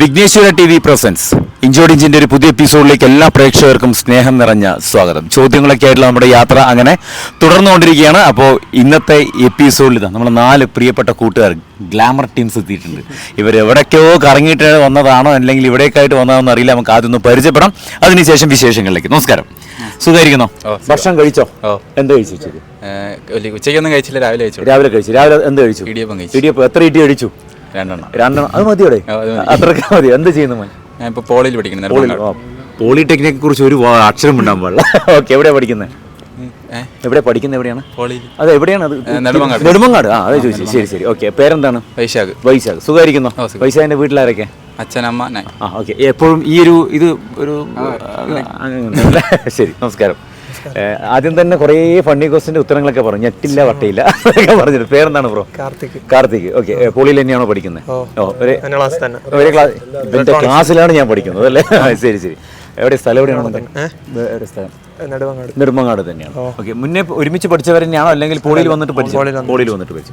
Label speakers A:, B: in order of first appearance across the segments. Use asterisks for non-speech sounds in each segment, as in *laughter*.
A: Vighneshwara T V presents. ഇഞ്ചോടിഞ്ചിന്റെ ഒരു പുതിയ എപ്പിസോഡിലേക്ക് എല്ലാ പ്രേക്ഷകർക്കും സ്നേഹം നിറഞ്ഞ സ്വാഗതം. ചോദ്യങ്ങളൊക്കെ ആയിട്ടുള്ള നമ്മുടെ യാത്ര അങ്ങനെ തുടർന്നുകൊണ്ടിരിക്കുകയാണ്. അപ്പോൾ ഇന്നത്തെ എപ്പിസോഡിൽ ഇതാ നമ്മുടെ നാല് പ്രിയപ്പെട്ട കൂട്ടുകാർ ഗ്ലാമർ ടീംസ് എത്തിയിട്ടുണ്ട്. ഇവർ എവിടേക്കോ കറങ്ങിയിട്ട് വന്നതാണോ അല്ലെങ്കിൽ ഇവിടേക്കായിട്ട് വന്നതാണെന്ന് അറിയില്ല. നമുക്ക് ആദ്യം ഒന്ന് പരിചയപ്പെടാം. അതിനുശേഷം വിശേഷങ്ങളിലേക്ക്. നമസ്കാരം. സുഖമായിരിക്കുന്നോ. ഭക്ഷണം കഴിച്ചോ? എന്ത് കഴിച്ചു ഉച്ചയ്ക്ക്?
B: ഒന്നും ഉച്ചയ്ക്കൊന്നും കഴിച്ചില്ല. രാവിലെ കഴിച്ചു.
A: രാവിലെ കഴിച്ചു. രാവിലെ എന്ത് കഴിച്ചു?
B: ഇടിയപ്പം കഴിച്ചു.
A: ഇടിയപ്പം. എത്ര ഇടി കഴിച്ചു
B: രണ്ടെണ്ണം.
A: രണ്ടെണ്ണം. അത് മതിയോടെ
B: ആ, മതി.
A: എന്താ ചെയ്യുന്നു മോൻ?
B: ഞാൻ ഇപ്പോൾ പോളിയിൽ പഠിക്കുന്നത്
A: പോളി
B: നെടുമങ്ങാട്.
A: പോളിടെക്നിക്കെ കുറിച്ച് ഒരു വാ- അക്ഷരം ഉണ്ടാകാൻ പാടില്ല. *laughs* ഓക്കെ എവിടെയാ പഠിക്കുന്നത്
B: ഏ?
A: എവിടെ പഠിക്കുന്നത് എവിടെയാണ്?
B: പോളിയിൽ.
A: അത് എവിടെയാണ് അത്?
B: നെടുമങ്ങാട്.
A: നെടുമങ്ങാട്. ആ അതെ ചോദിച്ചു. ശരി ശരി. ഓക്കെ പേരെന്താണ്?
B: വൈശാഖ്.
A: വൈശാഖ്. സുഖമായിരിക്കുന്നോ?
B: ഓ, സുഖം.
A: വൈശാഖിന്റെ വീട്ടിലാരൊക്കെ?
B: അച്ഛനമ്മ ഞാൻ
A: ആ ഓക്കെ. എപ്പോഴും ഈ ഒരു ഇത് ഒരു അങ്ങനെയല്ലേ? *laughs* ശരി നമസ്കാരം. ആദ്യം തന്നെ കുറേ ഫണ്ണി ക്വസ്റ്റിന്റെ ഉത്തരങ്ങളൊക്കെ പറഞ്ഞു. ഞെട്ടില്ല വട്ടയില്ല. അതൊക്കെ പറഞ്ഞിട്ട് പേരെന്താണ് ബ്രോ?
C: കാർത്തിക്.
A: കാർത്തിക്. ഓക്കെ. പോളിയിൽ തന്നെയാണോ പഠിക്കുന്നത്
C: ഓ.
A: ഒരു
C: ക്ലാസ് തന്നെ.
A: ഒരേ ക്ലാസ് ഇവന്റെ ക്ലാസ്സിലാണ് ഞാൻ പഠിക്കുന്നത് അല്ലേ? ശരി ശരി. എവിടെ സ്ഥലം എവിടെയാണോ എവിടെ സ്ഥലം? നെടുമങ്ങാട്. തന്നെയാണ്. ഓക്കെ മുന്നേ ഒരുമിച്ച് പഠിച്ചവർ തന്നെയാണോ? അല്ലെങ്കിൽ പോളിയിൽ വന്നിട്ട് പഠിച്ചു പോളിയിൽ വന്നിട്ട് പഠിച്ചു.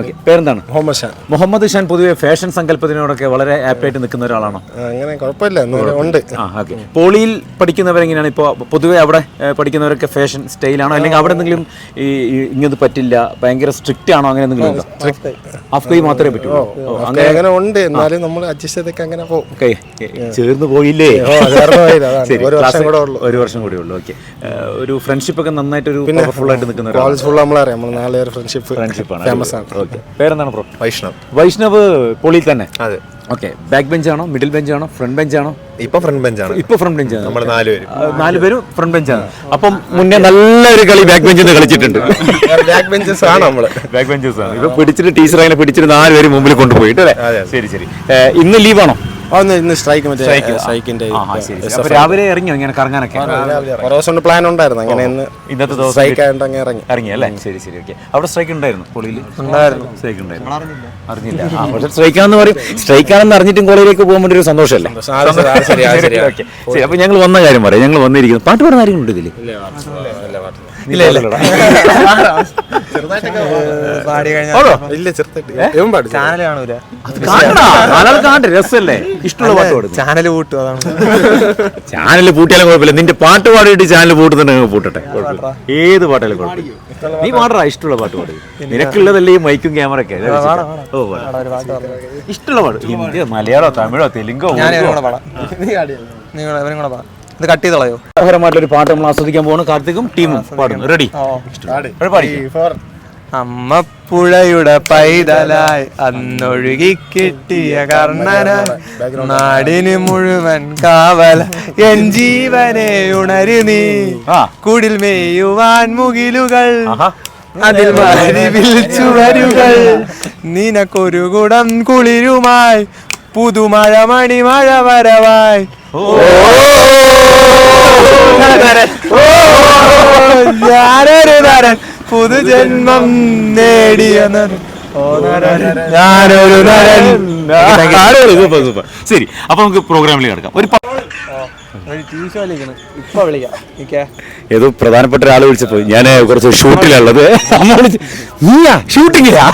A: ഓക്കെ പേരെന്താണ്?
D: മുഹമ്മദ് ഷാൻ.
A: മുഹമ്മദ് ഷാൻ പൊതുവെ ഫാഷൻ സങ്കല്പത്തിനോടൊക്കെ വളരെ ആപ്റ്റായിട്ട് നിൽക്കുന്ന ഒരാളാണോ?
D: അങ്ങനെ കുഴപ്പമില്ല. ഉണ്ട്.
A: ആ ഓക്കെ പോളിയിൽ പഠിക്കുന്നവരെങ്ങനെയാണ് ഇപ്പോൾ പൊതുവെ അവിടെ പഠിക്കുന്നവരൊക്കെ ഫാഷൻ സ്റ്റൈലാണോ? അല്ലെങ്കിൽ അവിടെ എന്തെങ്കിലും ഈ ഇങ്ങനത് പറ്റില്ല ഭയങ്കര സ്ട്രിക്റ്റ് ആണോ? അങ്ങനെ എന്തെങ്കിലും ഹാഫ് മാത്രമേ പറ്റുള്ളൂ. ഓ,
D: അങ്ങനെ ഉണ്ട്. എന്നാലും നമ്മൾ അഡ്ജസ്റ്റ് ചെയ്തൊക്കെ അങ്ങനെ പോകും.
A: ചേർന്ന് പോയില്ലേ.
D: ഒരു വർഷം കൂടെ ഉള്ളൂ.
A: ഓക്കെ ഒരു ഫ്രണ്ട്ഷിപ്പ് ഒക്കെ നന്നായിട്ട് ഒരു പവർഫുൾ ആയിട്ട് നിൽക്കുന്ന
D: കോളേജ് ഫുൾ നമ്മളറിയാം നമ്മൾ നാല് ഫ്രണ്ട്ഷിപ്പ്
A: ഫ്രണ്ട്ഷിപ്പാണ് ആണ്.
D: ഫേമസ് ആണ്.
A: ഓക്കെ പേരെന്താണ് ബ്രോ
E: വൈഷ്ണവ്.
A: വൈഷ്ണവ് പൊളി തന്നെ?
E: അതെ.
A: ഓക്കെ ബാക്ക് ബെഞ്ച് ആണോ? മിഡിൽ ബെഞ്ച് ആണോ? ഫ്രണ്ട് ബെഞ്ച് ആണോ?
E: ഇപ്പൊ ഫ്രണ്ട് ബെഞ്ച് ആണ്.
A: ഇപ്പൊ ഫ്രണ്ട് ബെഞ്ച് ആണ്.
E: നമ്മൾ നാലുപേരും
A: നാല് പേരും ഫ്രണ്ട് ബെഞ്ചാണ് അപ്പം മുന്നേ നല്ലൊരു കളി ബാക്ക് ബെഞ്ചിൽ നിന്ന് കളിച്ചിട്ടുണ്ട്.
D: ബാക്ക് ബെഞ്ചസ് ആണ് നമ്മൾ
A: ബാക്ക് ബെഞ്ചസ് ആണ്. ഇപ്പൊ പിടിച്ചിട്ട് ടീച്ചർ അങ്ങനെ പിടിച്ചിട്ട് നാല് പേര് മുമ്പിൽ കൊണ്ടുപോയിട്ട് അല്ലേ? ശരി ശരി. ഇന്ന് ലീവാണോ
D: ഒന്ന് ഇന്ന് സ്ട്രൈക്ക് മറ്റേ സ്ട്രൈക്കിന്റെ
A: അപ്പൊ രാവിലെ ഇറങ്ങിയോ ഇങ്ങനെ കറങ്ങാനൊക്കെ?
D: കുറേ ദിവസം പ്ലാൻ ഉണ്ടായിരുന്നു. അങ്ങനെ ഇന്ന്
A: ഇന്നത്തെ ദിവസം
D: സ്ട്രൈക്ക് ആയിട്ട് ഇറങ്ങി.
A: ഇറങ്ങി അല്ലേ? ശരി ശരി ഓക്കെ. അവിടെ സ്ട്രൈക്ക് ഉണ്ടായിരുന്നു? കോളേജിൽ ഉണ്ടായിരുന്നു. സ്ട്രൈക്ക് ഉണ്ടായിരുന്നു. അറിഞ്ഞില്ല. ആ, *laughs* പക്ഷെ സ്ട്രൈക്ക് ആണെന്ന് പറയും. സ്ട്രൈക്ക് ആണെന്ന് അറിഞ്ഞിട്ടും കോളേജിലേക്ക് പോകാൻ വേണ്ടി ഒരു സന്തോഷമല്ലേ? *laughs*
D: ശരി,
A: അപ്പൊ ഞങ്ങൾ വന്ന കാര്യം പറയാം. ഞങ്ങൾ വന്നിരിക്കുന്നു. പാട്ട് പാടുന്ന കാര്യങ്ങളുണ്ട് ഉണ്ട് ഇതിൽ? ഇല്ല ഇല്ല.
C: പാടി. കഴിഞ്ഞാൽ ചാനൽ കാണൂല.
A: കാണണ്ടാ രസമല്ലേ ഇഷ്ടമുള്ള പാട്ട് പാടും
C: ചാനൽ അതാണ്.
A: ചാനൽ പൂട്ടിയാലും കുഴപ്പമില്ല. നിന്റെ പാട്ട് പാടിയിട്ട് ചാനൽ പൂട്ടുന്നുണ്ടെങ്കിൽ പൂട്ടട്ടെ. ഏത് പാട്ടാലും കുഴപ്പമില്ല. നീ പാടാ ഇഷ്ടമുള്ള പാട്ട് പാടി. നിനക്കുള്ളതല്ലേ ഈ മൈക്കും ക്യാമറ ഒക്കെ ഓ
C: ഒരു പാട്ട്
A: ഇഷ്ടമുള്ള പാട്ട്. ഹിന്ദിയോ മലയാളോ തമിഴോ തെലുങ്കോ
C: കൂടെ പാടാം. ഇത് കട്ട് ചെയ്ത് കളയോ?
A: മനോഹരമായിട്ടുള്ള ഒരു പാട്ട് നമ്മൾ ആസ്വദിക്കാൻ പോകുന്നു കാർത്തികും ടീമും പാടുന്നു റെഡി
C: അമ്മപ്പുഴയുടെ പൈതലായി അന്നൊഴുകി കിട്ടിയ കർണനായി നാടിന് മുഴുവൻ കാവല എൻ ജീവനെ ഉണരു നീ. കുടിൽ മേയുവാൻ മുകിലുകൾ. അതിൽ വിളിച്ചു ചുവരുകൾ. നിനക്കൊരു കുടം കുളിരുമായി. പുതുമഴ മണിമഴ വരവായി. ഞാനൊരു നരൻ പുതുജന്മം നേടിയ ഞാനൊരു നരൻ
A: സൂപ്പർ സൂപ്പർ. ശരി അപ്പൊ നമുക്ക് പ്രോഗ്രാമിലേക്ക് കിടക്കാം. ഒരു
C: ഇപ്പൊ വിളിക്കാം.
A: ഏതോ പ്രധാനപ്പെട്ട ഒരാൾ വിളിച്ചപ്പോ ഞാൻ കുറച്ച് ഷൂട്ടിലുള്ളത്. നീയാ? ഷൂട്ടിങ്ങിലാ?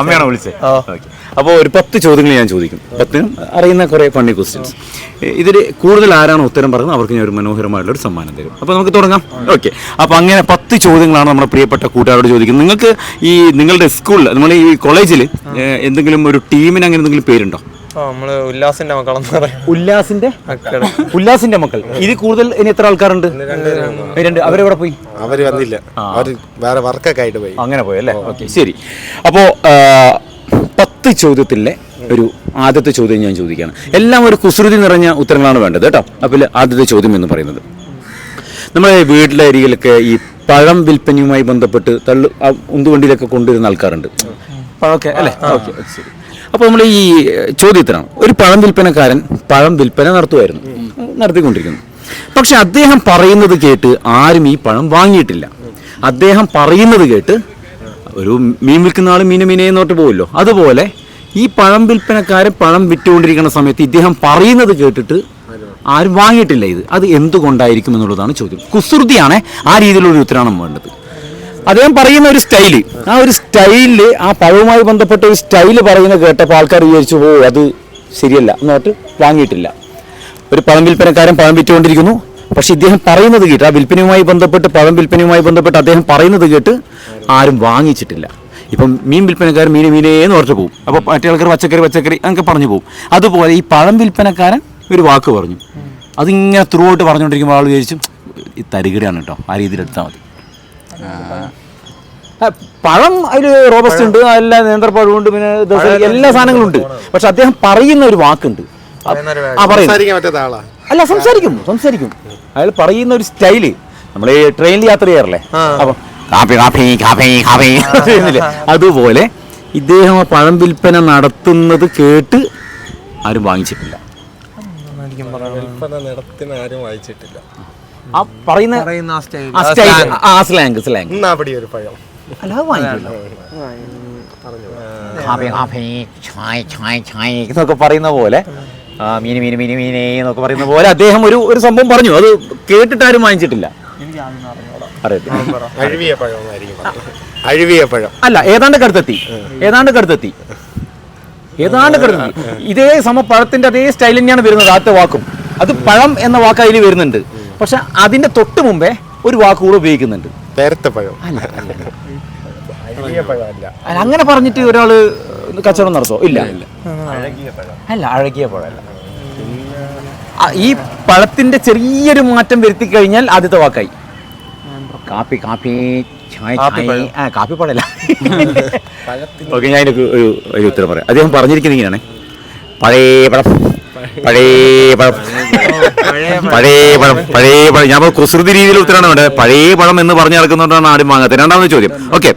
A: അമ്മയാണോ വിളിച്ചത് അപ്പൊ അപ്പോൾ ഒരു പത്ത് ചോദ്യങ്ങൾ ഞാൻ ചോദിക്കും. പത്തിനും അറിയുന്ന കുറേ ഫണ്ണി ക്വസ്റ്റ്യൻസ് ഇതിൽ കൂടുതൽ ആരാണ് ഉത്തരം പറയുന്നത്? അവർക്ക് ഞാൻ ഒരു മനോഹരമായിട്ടുള്ള ഒരു സമ്മാനം തരും. അപ്പോൾ നമുക്ക് തുടങ്ങാം. ഓക്കെ. അപ്പോൾ അങ്ങനെ പത്ത് ചോദ്യങ്ങളാണ് നമ്മുടെ പ്രിയപ്പെട്ട കൂട്ടുകാരോട് ചോദിക്കുന്നത്. നിങ്ങൾക്ക് ഈ നിങ്ങളുടെ സ്കൂളിൽ നമ്മൾ ഈ കോളേജിൽ എന്തെങ്കിലും ഒരു ടീമിന് അങ്ങനെ എന്തെങ്കിലും പേരുണ്ടോ?
C: നമ്മൾ ഉല്ലാസിന്റെ മക്കളെന്ന് പറയാം.
A: ഉല്ലാസിന്റെ?
C: മക്കൾ
A: ഉല്ലാസിന്റെ മക്കൾ. ഇത് കൂടുതൽ ഇനി എത്ര ആൾക്കാരുണ്ട്? രണ്ട് അവരെവിടെ പോയി?
D: അവർ വന്നില്ല. അവർ വേറെ വർക്കൊക്കെ ആയിട്ട് പോയി.
A: അങ്ങനെ പോയി അല്ലേ? ഓക്കെ ശരി. അപ്പോ പത്ത് ചോദ്യത്തിലെ ഒരു ആദ്യത്തെ ചോദ്യം ഞാൻ ചോദിക്കുകയാണ് എല്ലാം ഒരു കുസൃതി നിറഞ്ഞ ഉത്തരങ്ങളാണ് വേണ്ടത് കേട്ടോ. അപ്പോൾ ആദ്യത്തെ ചോദ്യം എന്ന് പറയുന്നത്. നമ്മുടെ വീട്ടിലെ അരികിലൊക്കെ ഈ പഴം വിൽപ്പനയുമായി ബന്ധപ്പെട്ട് തള്ളു ഉന്തുവണ്ടിയിലൊക്കെ കൊണ്ടുവരുന്ന ആൾക്കാരുണ്ട്. പഴമൊക്കെ അല്ലേ? ഓക്കെ ശരി. അപ്പോൾ നമ്മൾ ഈ ചോദ്യത്തിനാണ്. ഒരു പഴം വിൽപ്പനക്കാരൻ പഴം വിൽപ്പന നടത്തുമായിരുന്നു നടത്തിക്കൊണ്ടിരിക്കുന്നു. പക്ഷെ അദ്ദേഹം പറയുന്നത് കേട്ട് ആരും ഈ പഴം വാങ്ങിയിട്ടില്ല. അദ്ദേഹം പറയുന്നത് കേട്ട് ഒരു മീൻ വിൽക്കുന്ന ആൾ മീന മീനെ എന്നോട്ട് പോകുമല്ലോ അതുപോലെ ഈ പഴം വിൽപ്പനക്കാരൻ പഴം വിറ്റുകൊണ്ടിരിക്കുന്ന സമയത്ത് ഇദ്ദേഹം പറയുന്നത് കേട്ടിട്ട് ആരും വാങ്ങിയിട്ടില്ല ഇത്. അത് എന്തുകൊണ്ടായിരിക്കും എന്നുള്ളതാണ് ചോദ്യം. കുസൃതിയാണ് ആ രീതിയിലുള്ള ഉത്തരമാണ് വേണ്ടത്. അദ്ദേഹം പറയുന്ന ഒരു സ്റ്റൈൽ. ആ ഒരു സ്റ്റൈലിൽ ആ പഴവുമായി ബന്ധപ്പെട്ട ഒരു സ്റ്റൈൽ പറയുന്നത് കേട്ടപ്പോൾ ആൾക്കാർ വിചാരിച്ചു ഓ അത് ശരിയല്ല എന്നിട്ട് വാങ്ങിയിട്ടില്ല. ഒരു പഴം വിൽപ്പനക്കാരൻ പഴം വിറ്റുകൊണ്ടിരിക്കുന്നു. പക്ഷെ ഇദ്ദേഹം പറയുന്നത് കേട്ട് ആ വിൽപ്പനയുമായി ബന്ധപ്പെട്ട് പഴം വിൽപ്പനയുമായി ബന്ധപ്പെട്ട് അദ്ദേഹം പറയുന്നത് കേട്ട് ആരും വാങ്ങിച്ചിട്ടില്ല. ഇപ്പം മീൻ വിൽപ്പനക്കാരൻ മീൻ മീനേ എന്ന് പറഞ്ഞു പോകും അപ്പോൾ മറ്റേ ആൾക്കാർ പച്ചക്കറി പച്ചക്കറി അങ്ങനെ പറഞ്ഞു പോകും അതുപോലെ ഈ പഴം വിൽപ്പനക്കാരൻ ഒരു വാക്ക് പറഞ്ഞു. അതിങ്ങനെ ത്രൂ ആയിട്ട് പറഞ്ഞുകൊണ്ടിരിക്കുമ്പോൾ ആൾ വിചാരിച്ചു ഈ തരികിടയാണ് കേട്ടോ ആ രീതിയിൽ എടുത്താൽ മതി. പഴം അതിൽ റോബസ്റ്റ് ഉണ്ട് എല്ലാ നേന്ത്രപ്പഴമുണ്ട് പിന്നെ ദസറ എല്ലാ സാധനങ്ങളും ഉണ്ട്. പക്ഷെ അദ്ദേഹം പറയുന്ന ഒരു വാക്കുണ്ട്. ആ, അല്ല സംസാരിക്കും സംസാരിക്കും അയാൾ പറയുന്ന ഒരു സ്റ്റൈൽ. നമ്മൾ ട്രെയിനിൽ യാത്ര ചെയ്യാറില്ലേ? അപ്പൊ കാപ്പി കാപ്പി കാപ്പി അതുപോലെ ഇദ്ദേഹം ആ പഴം വിൽപ്പന നടത്തുന്നത് കേട്ട് ആരും വാങ്ങിച്ചിട്ടില്ല.
D: വിൽപ്പന നടത്തിന് ആരും വായിച്ചിട്ടില്ല
A: ആ പറയുന്ന
C: പറയുന്ന ആ
A: സ്ലാങ് സ്ലാങ്
D: ഒരു പഴം.
A: അല്ല അത് വാങ്ങിക്കില്ല കാപ്പി കാപ്പി ചായ് ചായ് ചായ് എന്നൊക്കെ പറയുന്ന പോലെ ആ മീന് മീന് മീന് മീനേ എന്നൊക്കെ പറയുന്ന പോലെ അദ്ദേഹം ഒരു ഒരു സംഭവം പറഞ്ഞു. അത് കേട്ടിട്ട് ആരും വാങ്ങിച്ചിട്ടില്ല. അല്ല ഏതാണ്ട് കടുത്തെത്തി. ഏതാണ്ട് കടുത്തെത്തി. ഏതാണ്ട് കടുത്തെത്തി. ഇതേ സമ പഴത്തിന്റെ അതേ സ്റ്റൈൽ തന്നെയാണ് വരുന്നത് ആദ്യത്തെ വാക്കും. അത് പഴം എന്ന വാക്ക് അതിൽ വരുന്നുണ്ട്. പക്ഷെ അതിന്റെ തൊട്ട് മുമ്പേ ഒരു വാക്കുകൂടെ ഉപയോഗിക്കുന്നുണ്ട്.
D: പേരത്തെ പഴം. അഴുവിയ പഴം അല്ല
A: അല്ല അങ്ങനെ പറഞ്ഞിട്ട് ഒരാൾ കച്ചവടം നടത്തോ? ഇല്ല. അല്ല അഴകിയ പഴമല്ല. ഈ പഴത്തിന്റെ ചെറിയൊരു മാറ്റം വരുത്തി കഴിഞ്ഞാൽ ആദ്യത്തെ വാക്കായി. കാപ്പി കാപ്പി ചായ് ചായ്. ആ കാപ്പി പഴല്ല ഓക്കെ ഞാൻ ഒരു ഉത്തരം പറയാം. അദ്ദേഹം പറഞ്ഞിരിക്കുന്നത് ഇങ്ങനെയാണ്. പഴയ പഴം. പഴയ പഴം. പഴയ പഴം. പഴയ പഴം ഞാൻ കുസൃതി രീതിയിൽ ഉത്തരമാണ് വേണ്ടത് പഴയ പഴം എന്ന് പറഞ്ഞു നടക്കുന്നതുകൊണ്ടാണ് ആരും വാങ്ങാത്തത്. രണ്ടാമത് ചോദ്യം. ഓക്കെ.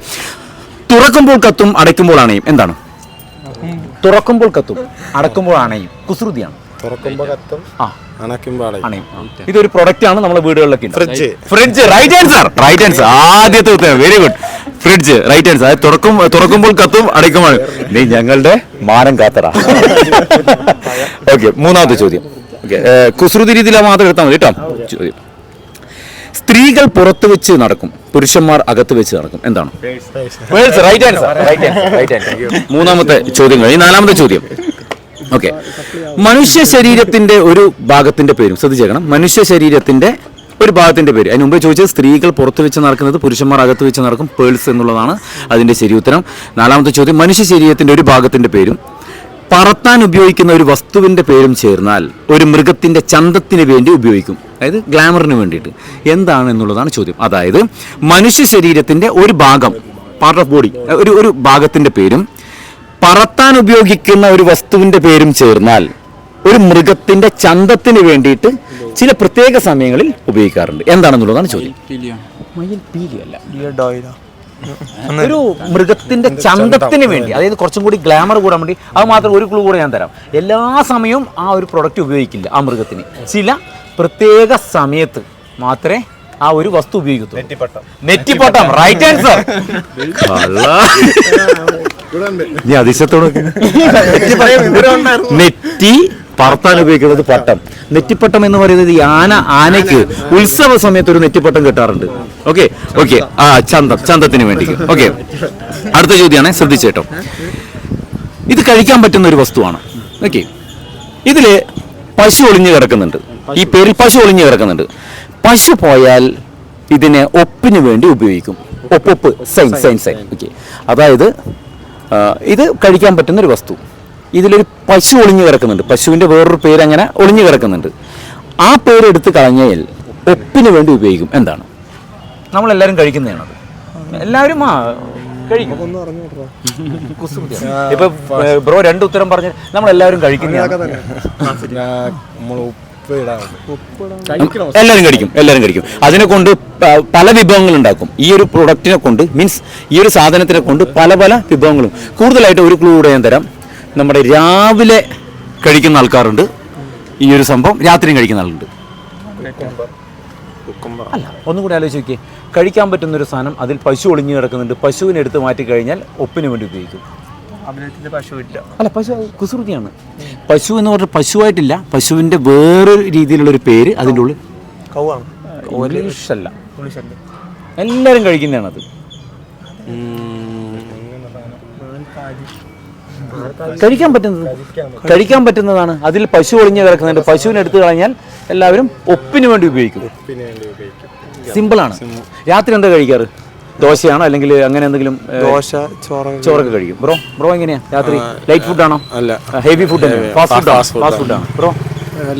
A: തുറക്കുമ്പോൾ കത്തും അടയ്ക്കുമ്പോൾ അണയും എന്താണ്? തുറക്കുമ്പോൾ കത്തും അടക്കുമ്പോൾ അണയും കുസൃതിയാണ്. ഇതൊരു പ്രൊഡക്റ്റ് ആണ് നമ്മുടെ വീടുകളിലൊക്കെ
D: fridge.
A: Fridge right answer right answer ആദ്യത്തെ ഉത്തരം. Very good fridge right and അത് തുറക്കും തുറക്കുമ്പോൾ കത്തും അടയ്ക്കുമ്പോൾ നീ ഞങ്ങളുടെ മാനം കാത്തറ ഓക്കെ മൂന്നാമത്തെ ചോദ്യം. ഓക്കെ കുസൃതി രീതിയിൽ മാത്രം എടുത്താൽ മതി കേട്ടോ. ചോദ്യം. സ്ത്രീകൾ പുറത്ത് വെച്ച് നടക്കും. പുരുഷന്മാർ അകത്ത് വെച്ച് നടക്കും. എന്താണ്? റൈറ്റ് ആൻസർ റൈറ്റ് റൈറ്റ് മൂന്നാമത്തെ ചോദ്യം കഴിഞ്ഞ് നാലാമത്തെ ചോദ്യം. ഓക്കെ മനുഷ്യ ശരീരത്തിന്റെ ഒരു ഭാഗത്തിന്റെ പേരും ശ്രദ്ധിച്ചേക്കണം. മനുഷ്യ ശരീരത്തിന്റെ ഒരു ഭാഗത്തിന്റെ പേര്. അതിന് മുമ്പേ ചോദിച്ചത് സ്ത്രീകൾ പുറത്ത് വെച്ച് നടക്കുന്നത് പുരുഷന്മാർ അകത്ത് വെച്ച് നടക്കും പേൾസ് എന്നുള്ളതാണ് അതിന്റെ ശരി ഉത്തരം. നാലാമത്തെ ചോദ്യം മനുഷ്യ ശരീരത്തിന്റെ ഒരു ഭാഗത്തിന്റെ പേരും. പറത്താൻ ഉപയോഗിക്കുന്ന ഒരു വസ്തുവിന്റെ പേരും ചേർന്നാൽ ഒരു മൃഗത്തിന്റെ ചന്തത്തിന് വേണ്ടി ഉപയോഗിക്കും. അതായത് ഗ്ലാമറിന് വേണ്ടിയിട്ട്. എന്താണ് എന്നുള്ളതാണ് ചോദ്യം. അതായത് മനുഷ്യ ശരീരത്തിന്റെ ഒരു ഭാഗം പാർട്ട് ഓഫ് ബോഡി ഒരു ഒരു ഭാഗത്തിന്റെ പേരും പറത്താൻ ഉപയോഗിക്കുന്ന ഒരു വസ്തുവിന്റെ പേരും ചേർന്നാൽ ഒരു മൃഗത്തിന്റെ ചന്തത്തിന് വേണ്ടിയിട്ട് ചില പ്രത്യേക സമയങ്ങളിൽ ഉപയോഗിക്കാറുണ്ട്. എന്താണെന്നുള്ളതാണ് ചോദ്യം. മയിൽ പീലിയല്ല
C: ഡോയിലോ *laughs*
A: ഒരു മൃഗത്തിന്റെ ചന്തത്തിന് വേണ്ടി. അതായത് കുറച്ചും കൂടി ഗ്ലാമർ കൂടാൻ വേണ്ടി അത് മാത്രം ഒരു ക്ലൂ കൂടെ ഞാൻ തരാം. എല്ലാ സമയവും ആ ഒരു പ്രൊഡക്റ്റ് ഉപയോഗിക്കില്ല ആ മൃഗത്തിന്. ചില പ്രത്യേക സമയത്ത് മാത്രമേ ആ ഒരു വസ്തു ഉപയോഗിക്കത്തുള്ളൂ.
D: നെറ്റിപ്പട്ടം.
A: നെറ്റിപ്പട്ടം റൈറ്റ് ആൻസർ *laughs* നെറ്റി പറത്താൻ ഉപയോഗിക്കുന്നത് പട്ടം. നെറ്റിപ്പട്ടം എന്ന് പറയുന്നത് ഈ ആന ആനയ്ക്ക് ഉത്സവ സമയത്ത് ഒരു നെറ്റിപ്പട്ടം കിട്ടാറുണ്ട്. Okay okay. ആ ചന്തം ചന്തത്തിന് വേണ്ടി ഓക്കെ. അടുത്ത ചോദ്യമാണ് ശ്രദ്ധിച്ചേട്ടോ ഇത് കഴിക്കാൻ പറ്റുന്ന ഒരു വസ്തുവാണ്. ഓക്കെ. ഇതിൽ പശു ഒളിഞ്ഞു കിടക്കുന്നുണ്ട്. ഈ പേരിൽ പശു ഒളിഞ്ഞു കിടക്കുന്നുണ്ട്. പശു പോയാൽ ഇതിനെ ഒപ്പിന് വേണ്ടി ഉപയോഗിക്കും. ഒപ്പൊപ്പ് സൈൻ സൈൻ സൈൻ. ഓക്കെ. അതായത് ഇത് കഴിക്കാൻ പറ്റുന്ന ഒരു വസ്തു. ഇതിലൊരു പശു ഒളിഞ്ഞു കിടക്കുന്നുണ്ട്. പശുവിന്റെ വേറൊരു പേര് അങ്ങനെ ഒളിഞ്ഞു കിടക്കുന്നുണ്ട്. ആ പേര് എടുത്ത് കളഞ്ഞാൽ ഒപ്പിന് വേണ്ടി ഉപയോഗിക്കും. എന്താണ്? നമ്മളെല്ലാവരും കഴിക്കുന്നതാണത് എല്ലാവരും ആ കഴിക്കും. ഇപ്പൊ ബ്രോ രണ്ട് ഉത്തരം പറഞ്ഞ നമ്മൾ എല്ലാവരും കഴിക്കുന്നതാണ് എല്ലാവരും കഴിക്കും. എല്ലാവരും കഴിക്കും. അതിനെ കൊണ്ട് പല വിഭവങ്ങൾ ഉണ്ടാക്കും. ഈ ഒരു പ്രൊഡക്റ്റിനെ കൊണ്ട് മീൻസ് ഈ ഒരു സാധനത്തിനെ കൊണ്ട് പല പല വിഭവങ്ങളും. കൂടുതലായിട്ട് ഒരു ക്ലൂ കൂടെ ഞാൻ തരാം. നമ്മുടെ രാവിലെ കഴിക്കുന്ന ആൾക്കാരുണ്ട്. ഈ ഒരു സംഭവം രാത്രിയും കഴിക്കുന്ന ആളുണ്ട്. അല്ല ഒന്നും കൂടി ആലോചിച്ച് നോക്കിയേ. കഴിക്കാൻ പറ്റുന്ന ഒരു സാധനം അതിൽ പശു ഒളിഞ്ഞു കിടക്കുന്നുണ്ട്. പശുവിനെ എടുത്ത് മാറ്റി കഴിഞ്ഞാൽ ഒപ്പിന് വേണ്ടി ഉപയോഗിക്കും. അല്ല പശു കുസൃതിയാണ്. പശു എന്ന് പറഞ്ഞാൽ പശുവായിട്ടില്ല. പശുവിന്റെ വേറൊരു രീതിയിലുള്ള ഒരു പേര് അതിന്റെ ഉള്ളിൽ അല്ല എല്ലാവരും കഴിക്കുന്നതാണത്. കഴിക്കാൻ പറ്റുന്നത്? കഴിക്കാൻ പറ്റുന്നതാണ്. അതിൽ പശു ഒളിഞ്ഞ് കിടക്കുന്നുണ്ട്. പശുവിനെ എടുത്തു കളഞ്ഞാൽ എല്ലാവരും ഒപ്പിന് വേണ്ടി ഉപയോഗിക്കും.
D: ഉപ്പിന് വേണ്ടി ഉപയോഗിക്കും.
A: സിമ്പിളാണ് രാത്രി എന്താ കഴിക്കാറ്? ദോശയാണോ? അല്ലെങ്കിൽ അങ്ങനെ എന്തെങ്കിലും
C: ദോശ ചോറ്
A: ചോറൊക്കെ കഴിക്കും. ബ്രോ ബ്രോ എങ്ങനെയാ രാത്രി? ലൈറ്റ് ഫുഡാണോ
D: അല്ല.
A: ഹെവി ഫുഡ് ഫാസ്റ്റ് ഫുഡാണ് ബ്രോ?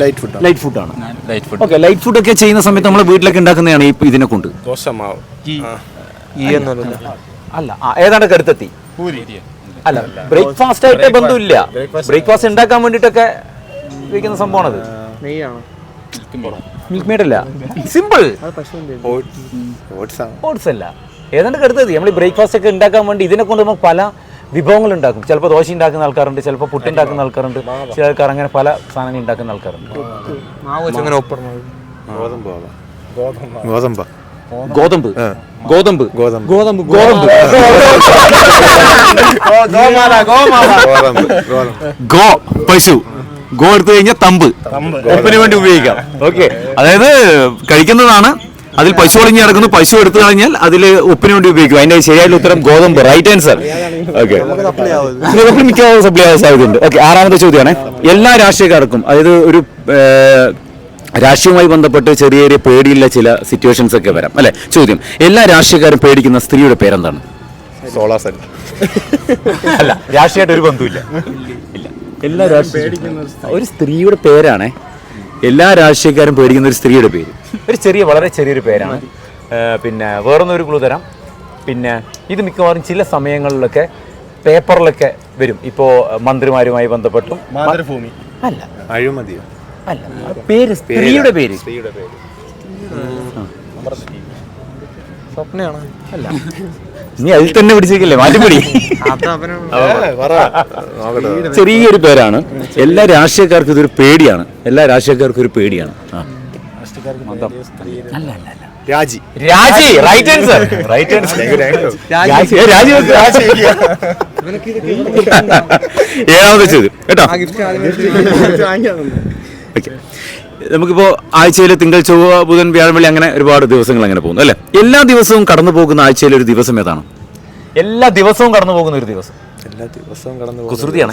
D: ലൈറ്റ് ഫുഡ്
A: ലൈറ്റ് ഫുഡാണ്
B: light food
A: okay light food ഒക്കെ ചെയ്യുന്ന സമയത്ത് നമ്മൾ വീട്ടിലൊക്കെ ഉണ്ടാക്കുന്നതാണ് ഈ ഇതിനെ കൊണ്ട്.
D: ദോശ മാവ്.
A: അല്ല. ഏതാണ്ട് കരുത്തെത്തി അല്ല ബ്രേക്ക്ഫാസ്റ്റ് ആയിട്ട് ബന്ധമില്ല ബ്രേക്ക്ഫാസ്റ്റ് ഉണ്ടാക്കാൻ വേണ്ടിട്ടൊക്കെ ഉപയോഗിക്കുന്ന സംഭവമാണത്.
C: നെയ്യാണ്?
A: മിൽക്ക് മെയ്ഡ് അല്ല. സിമ്പിൾ
D: ഓട്സ് ഓട്സ്
A: ഓട്സ് അല്ല. ഏതാണ്ട് കരുത്തതി നമ്മൾ ബ്രേക്ക്ഫാസ്റ്റ് ഒക്കെ ഉണ്ടാക്കാൻ വേണ്ടി ഇതിനെ കൊണ്ട് നമുക്ക് പല വിഭവങ്ങൾ ഉണ്ടാക്കും. ചിലപ്പോൾ ദോശ ഉണ്ടാക്കുന്ന ആൾക്കാരുണ്ട് ചിലപ്പോൾ പുട്ട് ഉണ്ടാക്കുന്ന ആൾക്കാരുണ്ട് ചില ആൾക്കാർ അങ്ങനെ പല സാധനങ്ങൾ ഉണ്ടാക്കുന്ന ആൾക്കാരുണ്ട്.
D: ഗോതമ്പ്. ഗോതമ്പ്.
A: ഗോതമ്പ്. ഗോതമ്പ്.
D: ഗോതമ്പ്.
A: ഗോതമ്പ്. ഗോതമ്പ് ഗോ പശു. ഗോ എടുത്തു കഴിഞ്ഞാൽ തമ്പ്. ഒപ്പിന് വേണ്ടി ഉപയോഗിക്കാം. ഓക്കെ. അതായത് കഴിക്കുന്നതാണ് അതിൽ പശു ഒളിഞ്ഞ് കിടക്കുന്നു പശു എടുത്തു കഴിഞ്ഞാൽ അതിൽ ഉപ്പിന് വേണ്ടി ഉപയോഗിക്കും. അതിന്റെ ശരിയായ ഉത്തരം ഗോതമ്പ്. റൈറ്റ് ആൻസർ ഓക്കെ മിക്കവാറും സപ്ലൈ ആവാൻ സാധ്യതയുണ്ട്. ഓക്കെ ആറാമത്തെ ചോദ്യമാണ്. എല്ലാ രാഷ്ട്രീയക്കാർക്കും അതായത് ഒരു രാഷ്ട്രീയവുമായി ബന്ധപ്പെട്ട് ചെറിയ ചെറിയ പേടിയുള്ള ചില സിറ്റുവേഷൻസ് ഒക്കെ വരാം. അല്ലെ? ചോദ്യം. എല്ലാ രാഷ്ട്രീയക്കാരും പേടിക്കുന്ന സ്ത്രീയുടെ പേരെന്താണ്?
D: സോളാ സെൻ. *laughs*
A: അല്ല രാഷ്ട്രീയമായിട്ട് ഒരു ബന്ധമില്ല ഇല്ല. എല്ലാ രാഷ്ട്രീയ ഒരു സ്ത്രീയുടെ പേരാണേ. എല്ലാ രാഷ്ട്രീയക്കാരും പേടിക്കുന്ന ഒരു സ്ത്രീയുടെ പേര്. ഒരു ചെറിയ വളരെ ചെറിയൊരു പേരാണ്. പിന്നെ വേറൊന്നൊരു ക്ലൂ തരാം. പിന്നെ ഇത് മിക്കവാറും ചില സമയങ്ങളിലൊക്കെ പേപ്പറിലൊക്കെ വരും. ഇപ്പോൾ മന്ത്രിമാരുമായി ബന്ധപ്പെട്ടും.
D: മാതൃഭൂമി.
A: അല്ല.
D: അഴിമതിയോ?
A: അല്ല പേര് സ്ത്രീയുടെ പേര്.
D: സ്ത്രീയുടെ പേര്.
C: സ്വപ്നയാണ്?
A: അല്ല. നീ അതിൽ തന്നെ പിടിച്ചേക്കില്ലേ മാറ്റിപ്പിടി ചെറിയൊരു പേരാണ്. എല്ലാ രാഷ്ട്രീയക്കാർക്കും ഇതൊരു പേടിയാണ്. എല്ലാ രാഷ്ട്രീയക്കാർക്കും ഒരു പേടിയാണ്. അല്ല അല്ല അല്ല.
D: രാജി.
A: രാജി റൈറ്റ് ആൻസർ റൈറ്റ് ആൻസർ രാജി ഏ, രാജി വെക്ക്, രാജി *laughs* ഏഴാമത്തെ ചോദ്യം. കേട്ടോ? ഓക്കെ നമുക്കിപ്പോൾ ആഴ്ചയിൽ തിങ്കൾ ചൊവ്വ ബുധൻ വ്യാഴം വെള്ളി അങ്ങനെ ഒരുപാട് ദിവസങ്ങൾ അങ്ങനെ പോകുന്നു അല്ലേ? എല്ലാ ദിവസവും കടന്നു പോകുന്ന ആഴ്ചയിൽ ഒരു ദിവസം ഏതാണ്? എല്ലാ ദിവസവും കടന്നു പോകുന്ന ഒരു ദിവസം.
D: എല്ലാ ദിവസവും കടന്നു
A: കുസൃതിയാണ്.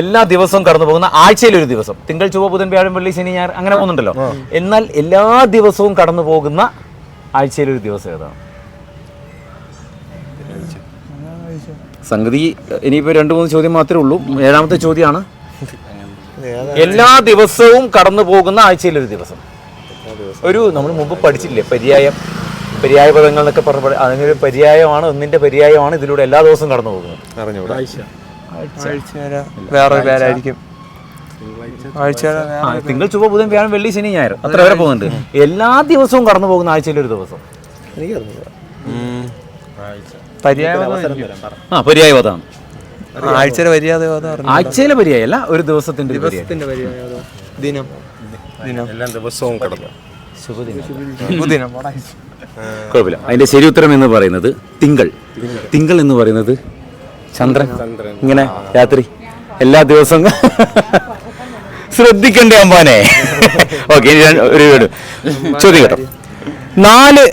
A: എല്ലാ ദിവസവും കടന്നു പോകുന്ന ആഴ്ചയിൽ ഒരു ദിവസം. തിങ്കൾ ചൊവ്വ ബുധൻ വ്യാഴം വെള്ളി ശനി ഞാൻ അങ്ങനെ പോകുന്നുണ്ടല്ലോ. എന്നാൽ എല്ലാ ദിവസവും കടന്നു പോകുന്ന ആഴ്ചയിൽ ഒരു ദിവസം ഏതാണ്? സംഗതി ഇനിയിപ്പോ രണ്ട് മൂന്ന് ചോദ്യം മാത്രമേ ഉള്ളൂ. ഏഴാമത്തെ ചോദ്യമാണ്. എല്ലാ ദിവസവും കടന്നു പോകുന്ന ആഴ്ചയിൽ ഒരു ദിവസം. ഒരു നമ്മൾ മുമ്പ് പഠിച്ചില്ലേ? പര്യായം. പര്യായ പദങ്ങൾ എന്നൊക്കെ പറഞ്ഞ അല്ലെങ്കിൽ പര്യായമാണ് ഒന്നിന്റെ പര്യായമാണ് ഇതിലൂടെ എല്ലാ ദിവസവും കടന്നു പോകുന്നത്.
C: വേറൊരു പേരായിരിക്കും.
A: തിങ്കൾ ചുവ ബുധൻ വ്യാഴം വെള്ളി ശനി ഞായർ അത്ര വരെ പോകുന്നുണ്ട്. എല്ലാ ദിവസവും കടന്നു പോകുന്ന ആഴ്ചയിൽ ഒരു ദിവസം.
D: എനിക്ക്
C: ആഴ്ചയിലെ അറിഞ്ഞു
A: ആഴ്ചയിലെ പര്യായമല്ല ഒരു ദിവസത്തിന്റെ ഒരു പര്യായം
C: ദിവസത്തിന്റെ പര്യായവാദം ദിനം? ദിനം.
D: എല്ലാ ദിവസവും കടന്നു
A: ശുഭദിനം.
C: ദിനം
A: കുഴപ്പമില്ല. അതിന്റെ ശരി ഉത്തരം എന്ന് പറയുന്നത് തിങ്കൾ. തിങ്കൾ എന്ന് പറയുന്നത് ചന്ദ്രൻ. ഇങ്ങനെ രാത്രി എല്ലാ ദിവസവും. ശ്രദ്ധിക്കണ്ടേ അമ്പാനെ? ഓക്കെ ഒരു വീട്. ചോദ്യം കേട്ടോ. നാല്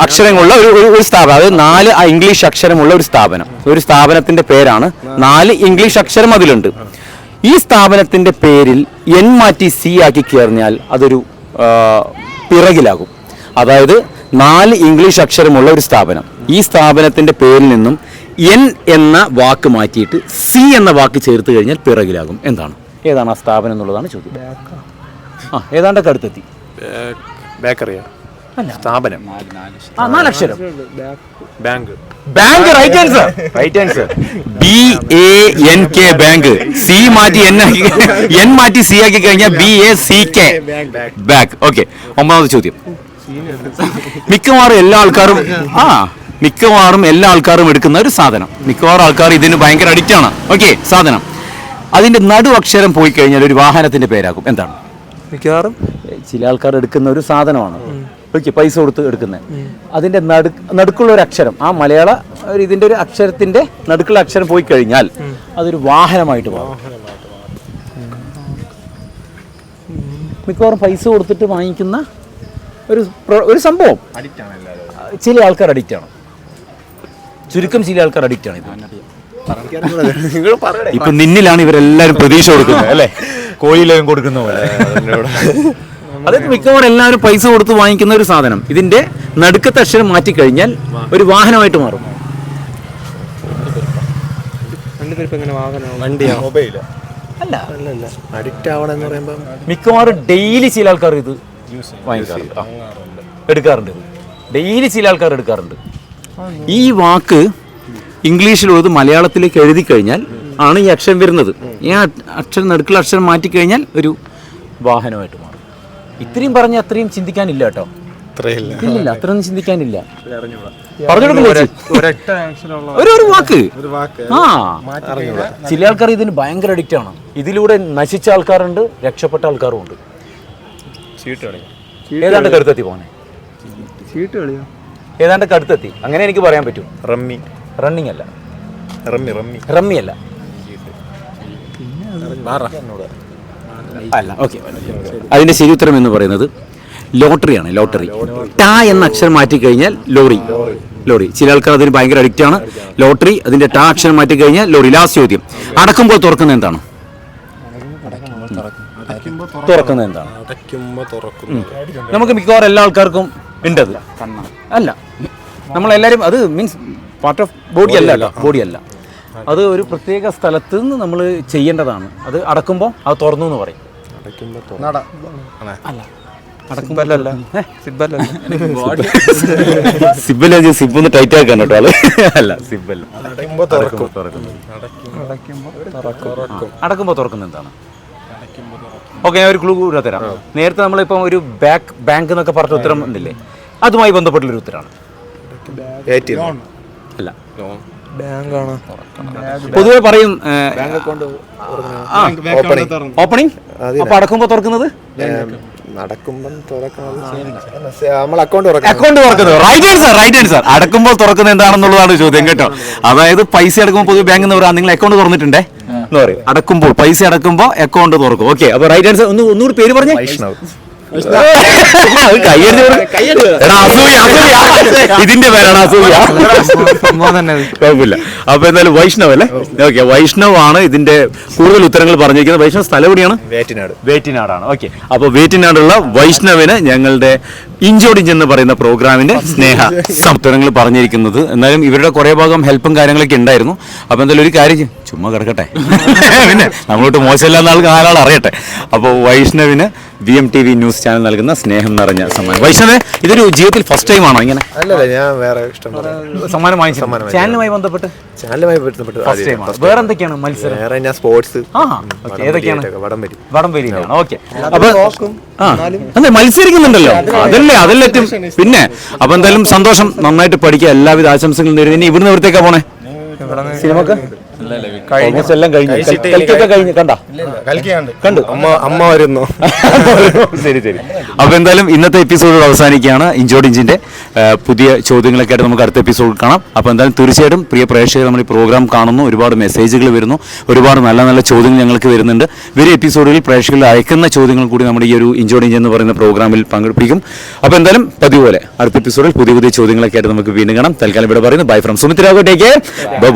A: അക്ഷരങ്ങളുള്ള ഒരു ഒരു- സ്ഥാപനം. അതായത് നാല് ഇംഗ്ലീഷ് അക്ഷരമുള്ള ഒരു സ്ഥാപനം. ഒരു സ്ഥാപനത്തിന്റെ പേരാണ് നാല് ഇംഗ്ലീഷ് അക്ഷരം അതിലുണ്ട്. ഈ സ്ഥാപനത്തിന്റെ പേരിൽ എൻ മാറ്റി സി ആക്കി കയറിഞ്ഞാൽ അതൊരു പിറകിലാകും. അതായത് നാല് ഇംഗ്ലീഷ് അക്ഷരമുള്ള ഒരു സ്ഥാപനം. ഈ സ്ഥാപനത്തിന്റെ പേരിൽ നിന്നും എൻ എന്ന വാക്ക് മാറ്റിയിട്ട് സി എന്ന വാക്ക് ചേർത്ത് കഴിഞ്ഞാൽ പിറകിലാകും. എന്താണ്? ഏതാണ് ആ സ്ഥാപനം എന്നുള്ളതാണ് ചോദ്യം. ആ ഏതാണ്ടൊക്കെ അടുത്തെത്തി?
D: ബേക്കറിയോ. സ്ഥാപനം.
A: ആ നാലക്ഷരം
D: bank.
A: Bank right answer right answer B A N K bank C മാറ്റി എൻ ആക്കി എൻ മാറ്റി സി ആക്കി കഴിഞ്ഞാൽ B A C K bank okay ഒമ്പതാമത് ചോദ്യം. മിക്കവാറും എല്ലാ ആൾക്കാരും ആ മിക്കവാറും എല്ലാ ആൾക്കാരും എടുക്കുന്ന ഒരു സാധനം. മിക്കവാറും ആൾക്കാർ ഇതിന് ഭയങ്കര അഡിക്റ്റ് ആണ്. ഓക്കെ സാധനം. അതിന്റെ നടു അക്ഷരം പോയി കഴിഞ്ഞാൽ ഒരു വാഹനത്തിന്റെ പേരാകും. എന്താണ്?
C: മിക്കവാറും
A: ചില ആൾക്കാർ എടുക്കുന്ന ഒരു സാധനമാണ്. ഓക്കെ പൈസ കൊടുത്ത് എടുക്കുന്നത് അതിന്റെ നടു നടുക്കുള്ള ഒരു അക്ഷരം. ആ മലയാള ഒരു ഇതിന്റെ ഒരു അക്ഷരത്തിന്റെ നടുക്കുള്ള അക്ഷരം പോയി കഴിഞ്ഞാൽ അതൊരു വാഹനമായിട്ട് മാറും. മിക്കവാറും പൈസ കൊടുത്തിട്ട് വാങ്ങിക്കുന്ന ഒരു ഒരു സംഭവം. ചില ആൾക്കാർ അഡിക്റ്റ് ആണ്. ചുരുക്കം ചില ആൾക്കാർ അഡിക്റ്റ് ആണ് ഇത്. ഇപ്പൊ നിന്നിലാണ് ഇവരെല്ലാരും പ്രതീക്ഷ കൊടുക്കുന്നത് അല്ലേ? കോഴിയിലും കൊടുക്കുന്ന പോലെ. അതായത് മിക്കവാറും എല്ലാവരും പൈസ കൊടുത്ത് വാങ്ങിക്കുന്ന ഒരു സാധനം. ഇതിന്റെ നടുക്കത്തെ അക്ഷരം മാറ്റി കഴിഞ്ഞാൽ ഒരു വാഹനമായിട്ട് മാറും. അല്ല.
D: അല്ലല്ല. അഡിക്റ്റ് ആവണമെന്ന് പറയുമ്പോൾ
A: മിക്കവാറും ഡെയിലി ചില ആൾക്കാർ ഇത് വാങ്ങിക്കാറുണ്ട്. എടുക്കാറുണ്ട്. ഡെയിലി ചില ആൾക്കാർ എടുക്കാറുണ്ട്. ഈ വാക്ക് ഇംഗ്ലീഷിലുള്ളത് മലയാളത്തിലേക്ക് എഴുതി കഴിഞ്ഞാൽ ആണ് ഈ അക്ഷരം വരുന്നത്. ഈ അക്ഷരം നടുക്കുള്ള അക്ഷരം മാറ്റി കഴിഞ്ഞാൽ ഒരു വാഹനമായിട്ട് മാറും. ഇത്രയും പറഞ്ഞ അത്രയും ചിന്തിക്കാനില്ല കേട്ടോ. ഇല്ല അത്രയൊന്നും ചിന്തിക്കാനില്ല. ഒരു ഒരു വാക്ക്.
D: വാക്ക്.
A: ആ. ചില ആൾക്കാർ ഇതിന് ഭയങ്കര അഡിക്റ്റ് ആണ്. ഇതിലൂടെ നശിച്ച ആൾക്കാരുണ്ട് രക്ഷപ്പെട്ട ആൾക്കാരും ഉണ്ട്. ഏതാണ്ട് കടുത്തെത്തി പോനെ ഏതാണ്ട് കടുത്തെത്തി അങ്ങനെ എനിക്ക് പറയാൻ പറ്റും.
D: റമ്മി.
A: റണ്ണിങ് അല്ല.
D: Rummy rummy.
A: റമ്മി അല്ല. അല്ല ഓക്കെ. അതിന്റെ ശരി ഉത്തരം എന്ന് പറയുന്നത് ലോട്ടറിയാണ് ലോട്ടറി. ടാ എന്ന അക്ഷരം മാറ്റി കഴിഞ്ഞാൽ ലോറി. ലോറി. ചില ആൾക്കാർ അതിന് ഭയങ്കര അഡിക്റ്റ് ആണ്. ലോട്ടറി അതിന്റെ ടാ അക്ഷരം മാറ്റി കഴിഞ്ഞാൽ ലോറി. ലാസ്റ്റ് ചോദ്യം. അടക്കുമ്പോൾ തുറക്കുന്നത് എന്താണ്? തുറക്കുന്നത് എന്താണ്? നമുക്ക് മിക്കവാറും എല്ലാ ആൾക്കാർക്കും ഉണ്ടത്. അല്ല. നമ്മളെല്ലാവരും അത് മീൻസ് പാർട്ട് ഓഫ് ബോഡി അല്ല ബോഡി അല്ല. അത് ഒരു പ്രത്യേക സ്ഥലത്ത് നിന്ന് നമ്മൾ ചെയ്യേണ്ടതാണ്. അത് അടക്കുമ്പോൾ അത് തുറന്നു എന്ന് പറയും. അല്ല? സിബ് ഒന്ന് ടൈറ്റ് ആക്കാൻ കേട്ടോ അത് അല്ല സിബല്ല
D: അടയ്ക്കുമ്പോൾ തുറക്കും.
A: അടക്കുമ്പോൾ തുറക്കുന്നത് എന്താണ്? ഓക്കെ ഞാൻ ഒരു ക്ലൂ കൂടെ തരാം. നേരത്തെ നമ്മളിപ്പം ഒരു ബാക്ക് ബാങ്ക് എന്നൊക്കെ പറഞ്ഞ ഉത്തരം ഉണ്ടല്ലേ? അതുമായി ബന്ധപ്പെട്ടുള്ളൊരു ഉത്തരമാണ് അല്ല.
C: ബാങ്കാണ്.
A: പൊതുവെ പറയും
D: ഓപ്പണിംഗ്.
A: ഓപ്പണിംഗ്? അപ്പൊ അടക്കുമ്പോൾ തുറക്കുന്നത്?
D: നടക്കുമ്പം തുറക്കുന്നത് നമ്മൾ അക്കൗണ്ട്
A: അക്കൗണ്ട് തുറക്കുന്നത്. റൈറ്റ് ആൻസർ റൈറ്റ് ആൻസർ അടക്കുമ്പോൾ തുറക്കുന്നത് എന്താണെന്നുള്ളതാണ് ചോദ്യം കേട്ടോ. അതായത് പൈസ അടക്കുമ്പോൾ പൊതുവെ ബാങ്ക് എന്ന് പറയാം നിങ്ങൾ അക്കൗണ്ട് തുറന്നിട്ടുണ്ടേ? എന്ന് പറയും. അടക്കുമ്പോൾ പൈസ അടക്കുമ്പോൾ അക്കൗണ്ട് തുറക്കും. ഓക്കെ അപ്പൊ റൈറ്റ് ആൻസർ ഒന്ന് ഒന്നുകൂടി പേര് പറഞ്ഞേ.
D: വൈഷ്ണവ്
A: അത് എടാ, അസൂയ, അസൂയ. ഇതിന്റെ പേരാണ് അസൂയ. കുഴപ്പമില്ല. അപ്പൊ എന്തായാലും വൈഷ്ണവ് അല്ലേ? ഓക്കെ വൈഷ്ണവ് ആണ് ഇതിന്റെ കൂടുതൽ ഉത്തരങ്ങൾ പറഞ്ഞിരിക്കുന്നത്. വൈഷ്ണവ് സ്ഥലം എവിടെയാണ്?
D: വേറ്റിനാട്.
A: വേറ്റിനാടാണ്. ഓക്കെ അപ്പൊ വേറ്റിനാടുള്ള വൈഷ്ണവിന് ഞങ്ങളുടെ ഇഞ്ചോടിഞ്ച് എന്ന് പറയുന്ന പ്രോഗ്രാമിന്റെ സ്നേഹ സംതരങ്ങൾ പറഞ്ഞിരിക്കുന്നത്. എന്നാലും ഇവരുടെ കുറെ ഭാഗം ഹെൽപ്പും കാര്യങ്ങളൊക്കെ ഉണ്ടായിരുന്നു. അപ്പൊ എന്തായാലും ഒരു കാര്യം. ചുമ്മാ കിടക്കട്ടെ. *laughs* പിന്നെ നമ്മളോട്ട് മോശമില്ല ആൾക്ക് ആരാൾ അറിയട്ടെ. അപ്പോൾ വൈഷ്ണവിന് V M T V news channel നൽകുന്ന സ്നേഹം നിറഞ്ഞ സമ്മാനം. വൈഷ്ണവ് ഇതൊരു ജീവിതത്തിൽ ഫസ്റ്റ് ടൈം ആണോ ഇങ്ങനെ?
D: അല്ലല്ല ഞാൻ വേറെ ഇഷ്ടം
A: സമ്മാനം വാങ്ങിച്ചു
D: സമ്മാനം
A: ചാനലുമായി ബന്ധപ്പെട്ട്?
D: ചാനലുമായി ബന്ധപ്പെട്ട്
A: ഫസ്റ്റ് ടൈം ആണ്. വേറെ. എന്തൊക്കെയാണ് മത്സരം?
D: വേറെ ഞാൻ സ്പോർട്സ്
A: ആ ഓക്കെ ഏതൊക്കെയാണ്?
D: വടംവലി
A: വടംവലിയിലാണ് ഓക്കെ. അതെ മത്സരിക്കുന്നുണ്ടല്ലോ അതല്ലേ അതല്ലേ ഏറ്റവും പിന്നെ അപ്പൊ എന്തായാലും സന്തോഷം നന്നായിട്ട് പഠിക്കുക. എല്ലാവിധ ആശംസകളും നേരുന്നു. ഇനി ഇവിടുന്ന് എവിടത്തേക്കാ പോണേ? സിനിമക്ക്? കഴിഞ്ഞു. കഴിഞ്ഞു. കണ്ട? കണ്ടു.
D: അമ്മ *laughs* അമ്മ വരുന്നു.
A: ശരി ശരി. അപ്പൊ എന്തായാലും ഇന്നത്തെ എപ്പിസോഡ് അവസാനിക്കുകയാണ്. ഇഞ്ചോടിഞ്ചിന്റെ പുതിയ ചോദ്യങ്ങളൊക്കെ ആയിട്ട് നമുക്ക് അടുത്ത എപ്പിസോഡ് കാണാം. അപ്പൊ എന്തായാലും തീർച്ചയായിട്ടും പ്രിയ പ്രേക്ഷകർ നമ്മൾ ഈ പ്രോഗ്രാം കാണുന്നു. ഒരുപാട് മെസ്സേജുകൾ വരുന്നു. ഒരുപാട് നല്ല നല്ല ചോദ്യങ്ങൾ ഞങ്ങൾക്ക് വരുന്നുണ്ട്. വരും എപ്പിസോഡുകളിൽ പ്രേക്ഷകർ അയക്കുന്ന ചോദ്യങ്ങൾ കൂടി നമ്മുടെ ഈ ഒരു ഇഞ്ചോഡിഞ്ച് എന്ന് പറയുന്ന പ്രോഗ്രാമിൽ പങ്കെടുപ്പിക്കും. അപ്പൊ എന്തായാലും പതിവ് പോലെ അടുത്ത എപ്പിസോഡിൽ പുതിയ പുതിയ ചോദ്യങ്ങളൊക്കെ ആയിട്ട് നമുക്ക് വീണ്ടും കാണാം. തൽക്കാലം ഇവിടെ പറയുന്നു. Bye from Sumit take bye